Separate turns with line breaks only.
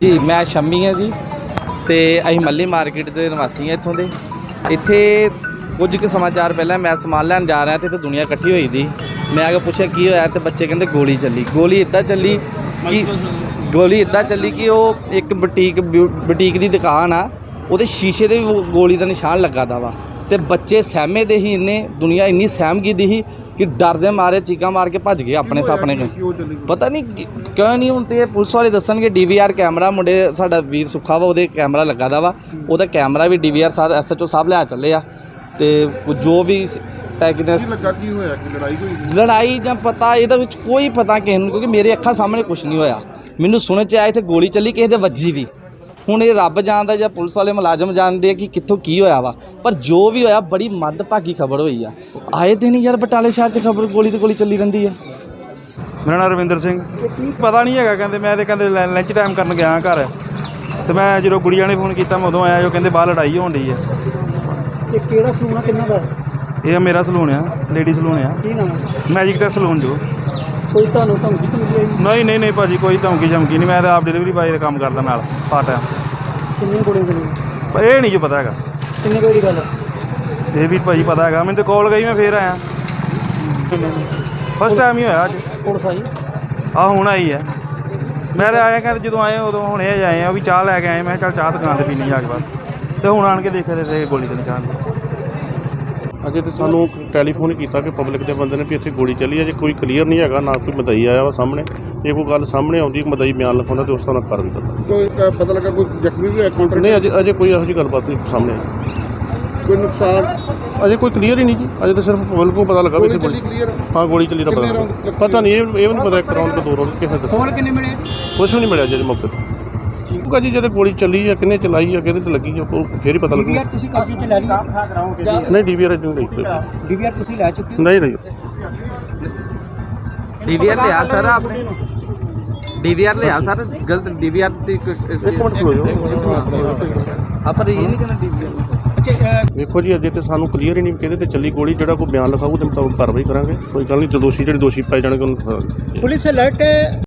ਜੀ, ਮੈਂ ਸ਼ੰਮੀ ਹਾਂ ਜੀ ਤੇ ਅਸੀਂ ਮੱਲੀ ਮਾਰਕੀਟ ਦੇ ਨਿਵਾਸੀ ਹਾਂ ਇੱਥੋਂ ਦੇ। ਇੱਥੇ ਕੁਝ ਕੁ ਸਮਾਚਾਰ ਪਹਿਲਾਂ ਮੈਂ ਸਮਾਨ ਲੈਣ ਜਾ ਰਿਹਾ ਤੇ ਇੱਥੇ ਦੁਨੀਆ ਇਕੱਠੀ ਹੋਈ ਦੀ। ਮੈਂ ਆ ਕੇ ਪੁੱਛਿਆ, ਕੀ ਹੋਇਆ? ਤੇ ਬੱਚੇ ਕਹਿੰਦੇ, ਗੋਲੀ ਚੱਲੀ। ਗੋਲੀ ਇੱਦਾਂ ਚੱਲੀ ਕਿ ਗੋਲੀ ਇੱਦਾਂ ਚੱਲੀ ਕਿ ਉਹ ਇੱਕ ਬੁਟੀਕ ਬੁਟੀਕ ਦੀ ਦੁਕਾਨ ਆ, ਉਹਦੇ ਸ਼ੀਸ਼ੇ ਦੇ ਵੀ ਗੋਲੀ ਦਾ ਨਿਸ਼ਾਨ ਲੱਗਾ ਦਾ ਵਾ। ਤੇ ਬੱਚੇ ਸਹਿਮੇ ਦੇ ਹੀ ਇੰਨੇ, ਦੁਨੀਆ ਇੰਨੀ ਸਹਿਮ ਗਈ ਦੀ ਸੀ ਕਿ ਡਰ ਦੇ ਮਾਰੇ ਚੀਕਾਂ ਮਾਰ ਕੇ ਭੱਜ ਗਏ ਆਪਣੇ ਨੂੰ ਪਤਾ ਨਹੀਂ ਕਿਉਂ ਨਹੀਂ ਹੁਣ ਤੇ ਪੁਲਿਸ ਵਾਲੇ ਦੱਸਣਗੇ ਡੀਵੀਆਰ ਕੈਮਰਾ ਮੁੰਡੇ ਸਾਡਾ ਵੀਰ ਸੁੱਖਾ ਵਾ ਉਹਦੇ ਕੈਮਰਾ ਲੱਗਾ ਦਾ ਵਾ। ਉਹਦਾ ਕੈਮਰਾ ਵੀ ਡੀਵੀਆਰ ਸਰ ਐਸਐਚਓ ਸਾਹਿਬ ਲਿਆ ਚੱਲੇ ਆ। ਤੇ ਜੋ ਵੀ ਟੈਕਨਿਕ
ਕੀ ਲੱਗਾ ਕੀ ਹੋਇਆ? ਕਿ ਲੜਾਈ ਹੋਈ?
ਲੜਾਈ ਜਾਂ ਪਤਾ ਇਹਦੇ ਵਿੱਚ ਕੋਈ ਪਤਾ ਕਿਸੇ ਨੂੰ ਕਿਉਂਕਿ ਮੇਰੇ ਅੱਖਾਂ ਸਾਹਮਣੇ ਕੁਝ ਨਹੀਂ ਹੋਇਆ। ਮੈਨੂੰ ਸੁਣਨ ਚ ਆਇਆ ਇੱਥੇ ਗੋਲੀ ਚੱਲੀ ਕਿਸੇ ਦੇ ਵੱਜੀ ਵੀ। ਹੁਣ ਇਹ ਰੱਬ ਜਾਣਦਾ ਜਾਂ ਪੁਲਿਸ ਵਾਲੇ ਮੁਲਾਜ਼ਮ ਜਾਣਦੇ ਆ ਕਿ ਕਿੱਥੋਂ ਕੀ ਹੋਇਆ ਵਾ। ਪਰ ਜੋ ਵੀ ਹੋਇਆ ਬੜੀ ਮੰਦਭਾਗੀ ਖਬਰ ਹੋਈ ਆ। ਆਏ ਦਿਨ ਯਾਰ ਬਟਾਲੇ ਸ਼ਹਿਰ 'ਚ ਖਬਰ ਗੋਲੀ ਤੇ ਗੋਲੀ ਚੱਲੀ ਰਹਿੰਦੀ ਆ।
ਮੇਰਾ ਨਾਮ ਰਵਿੰਦਰ ਸਿੰਘ। ਪਤਾ ਨਹੀਂ ਹੈਗਾ ਕਹਿੰਦੇ ਮੈਂ ਤੇ ਕਹਿੰਦੇ ਲੰਚ ਟਾਈਮ ਕਰਨ ਗਿਆ ਘਰ। ਤੇ ਮੈਂ ਜਦੋਂ ਗੁੜੀਆ ਨੇ ਫੋਨ ਕੀਤਾ ਮੈਂ ਉਦੋਂ ਆਇਆ ਜੋ ਕਹਿੰਦੇ ਬਾਹਰ ਲੜਾਈ ਹੋਣ ਡਈ ਹੈ
ਇਹ ਕਿਹੜਾ ਸਲੂਨ ਆ ਕਿੰਨਾ ਦਾ?
ਇਹ ਮੇਰਾ ਸਲੂਨ ਆ ਲੇਡੀ ਸਲੂਨ ਆ।
ਕੀ ਨਾਮ ਹੈ?
ਮੈਜਿਕ ਟੈਸ ਸਲੂਨ ਜੋ।
ਕੋਈ ਤੁਹਾਨੂੰ ਧਮਕੀ?
ਨਹੀਂ ਨਹੀਂ ਨਹੀਂ ਭਾਜੀ ਕੋਈ ਧਮਕੀ ਚਮਕੀ ਨਹੀਂ। ਮੈਂ ਤਾਂ ਆਪ ਡਿਲੀਵਰੀ ਬਾਏ ਦਾ ਕੰਮ ਕਰਦਾ ਨਾਲ ਪਾਰਟ ਟਾਈਮ
ਕਿੰਨੀਆਂ ਗੋਲੀਆਂ ਚੱਲੀਆਂ?
ਪਰ ਇਹ ਨਹੀਂ ਜੋ ਪਤਾ ਹੈਗਾ।
ਕਿੰਨੇ ਕੋਈ ਦੀ ਗੱਲ?
ਇਹ ਵੀ ਭਾਜੀ ਪਤਾ ਹੈਗਾ। ਮੈਨੂੰ ਤੇ ਕਾਲ ਗਈ ਮੈਂ ਫੇਰ ਆਇਆ। ਫਸਟ ਟਾਈਮ ਹੀ ਹੋਇਆ ਅੱਜ।
ਪੁਲਿਸ ਆਈ?
ਆ ਹੁਣ ਆਈ ਹੈ। ਮੈਂ ਤਾਂ ਆਇਆ ਕਹਿੰਦੇ ਜਦੋਂ ਆਏ ਉਦੋਂ ਹੁਣੇ ਆਏ ਆ ਵੀ ਚਾਹ ਲੈ ਕੇ ਆਏ। ਮੈਂ ਕਿਹਾ ਚੱਲ ਚਾਹ ਦੁਕਾਨ ਤੇ ਪੀਣੀ ਜਾ ਕੇ ਬਾਅਦ। ਤੇ ਹੁਣ ਆਣ ਕੇ ਦੇਖਿਆ ਤੇ ਗੋਲੀ ਤੇ ਨਿਸ਼ਾਨ ਸੀ
ਅਜੇ ਤੇ ਸਾਨੂੰ ਟੈਲੀਫੋਨ ਕੀਤਾ ਕਿ ਪਬਲਿਕ ਦੇ ਬੰਦੇ ਨੇ ਵੀ ਇੱਥੇ ਗੋਲੀ ਚੱਲੀ ਹੈ ਜੇ ਕੋਈ ਕਲੀਅਰ ਨਹੀਂ ਹੈਗਾ ਨਾ ਕੋਈ ਮਦਈ ਆਇਆ ਵਾ ਸਾਹਮਣੇ ਜੇ ਕੋਈ ਗੱਲ ਸਾਹਮਣੇ ਆਉਂਦੀ ਮਦਈ ਬਿਆਨ ਲਿਖਾਉਂਦਾ ਤੇ ਉਸ ਤਰ੍ਹਾਂ ਕਰ ਵੀ ਦਿੰਦਾ
ਕੋਈ ਪਤਾ ਲੱਗਾ ਕੋਈ ਜ਼ਖਮੀ ਵੀ ਹੋਇਆ ਕਾਊਂਟਰ
ਨਹੀਂ ਅਜੇ ਅਜੇ ਕੋਈ ਇਹੋ ਜਿਹੀ ਗੱਲਬਾਤ ਨਹੀਂ ਸਾਹਮਣੇ ਆਈ।
ਕੋਈ ਨੁਕਸਾਨ?
ਅਜੇ ਕੋਈ ਕਲੀਅਰ ਹੀ ਨਹੀਂ ਜੀ ਅਜੇ ਤਾਂ ਸਿਰਫ ਪਬਲਿਕ ਨੂੰ ਪਤਾ ਲੱਗਾ ਵੀ
ਗੋਲੀ
ਇੱਥੇ
ਚੱਲੀ
ਗੋਲੀ।
ਕਲੀਅਰ
ਹਾਂ ਗੋਲੀ ਚੱਲੀ ਦਾ ਪਤਾ ਲੱਗਾ। ਪਤਾ ਨਹੀਂ ਇਹ ਇਹ ਵੀ ਨਹੀਂ ਪਤਾ ਇੱਕ ਰੌਂਡ ਕਿ ਦੋ ਰੌਂਡ ਕਿਸੇ ਦਾ।
ਖੋਲ ਕਿੰਨੇ ਮਿਲੇ?
ਕੁਛ ਵੀ ਨਹੀਂ ਮਿਲਿਆ ਜੇ ਮੌਕੇ ਤੇ। ਠੀਕ ਹੈ ਜੀ ਜਦੋਂ ਗੋਲੀ ਚੱਲੀ ਆ ਕਿੰਨੇ ਚਲਾਈ ਆ ਕਿਹਦੇ ਤੇ ਲੱਗੀ ਆ ਉਹ ਫੇਰ ਹੀ ਪਤਾ ਲੱਗੂ।
ਤੁਸੀਂ ਕਬਜ਼ੇ ਤੇ ਲੈ ਲਈ?
ਨਹੀਂ ਡੀਵੀਆਰ ਨਹੀਂ ਲਈ।
ਡੀਵੀਆਰ ਤੁਸੀਂ ਲੈ ਚੁੱਕੇ ਹੋ?
ਨਹੀਂ ਨਹੀਂ।
ਡੀਵੀਆਰ ਲਿਆ ਸਰ ਆਪਨੇ। ਡੀਵੀਆਰ ਲਿਆ ਸਰ ਗਲਤ ਡੀਵੀਆਰ ਦੀ
ਇੱਕ ਮਿੰਟ ਜਾਓ
ਆਪਾਂ ਇਹ ਨਹੀਂ ਕਹਿੰਦੇ ਡੀਵੀਆਰ।
ਵੇਖੋ ਜੀ ਅਜੇ ਤੇ ਸਾਨੂੰ ਕਲੀਅਰ ਹੀ ਨਹੀਂ ਕਿਹਦੇ ਤੇ ਚੱਲੀ ਗੋਲੀ ਜਿਹੜਾ ਕੋਈ ਬਿਆਨ ਲਿਖਾਊ ਤੇ ਮੁਤਾਬਕ ਕਾਰਵਾਈ ਕਰਾਂਗੇ। ਕੋਈ ਗੱਲ ਨਹੀਂ ਜੋ ਦੋਸ਼ੀ ਜਿਹੜੇ ਦੋਸ਼ੀ ਪਾਏ ਜਾਣਗੇ ਉਹਨੂੰ।
ਪੁਲਿਸ ਅਲਰਟ ਹੈ।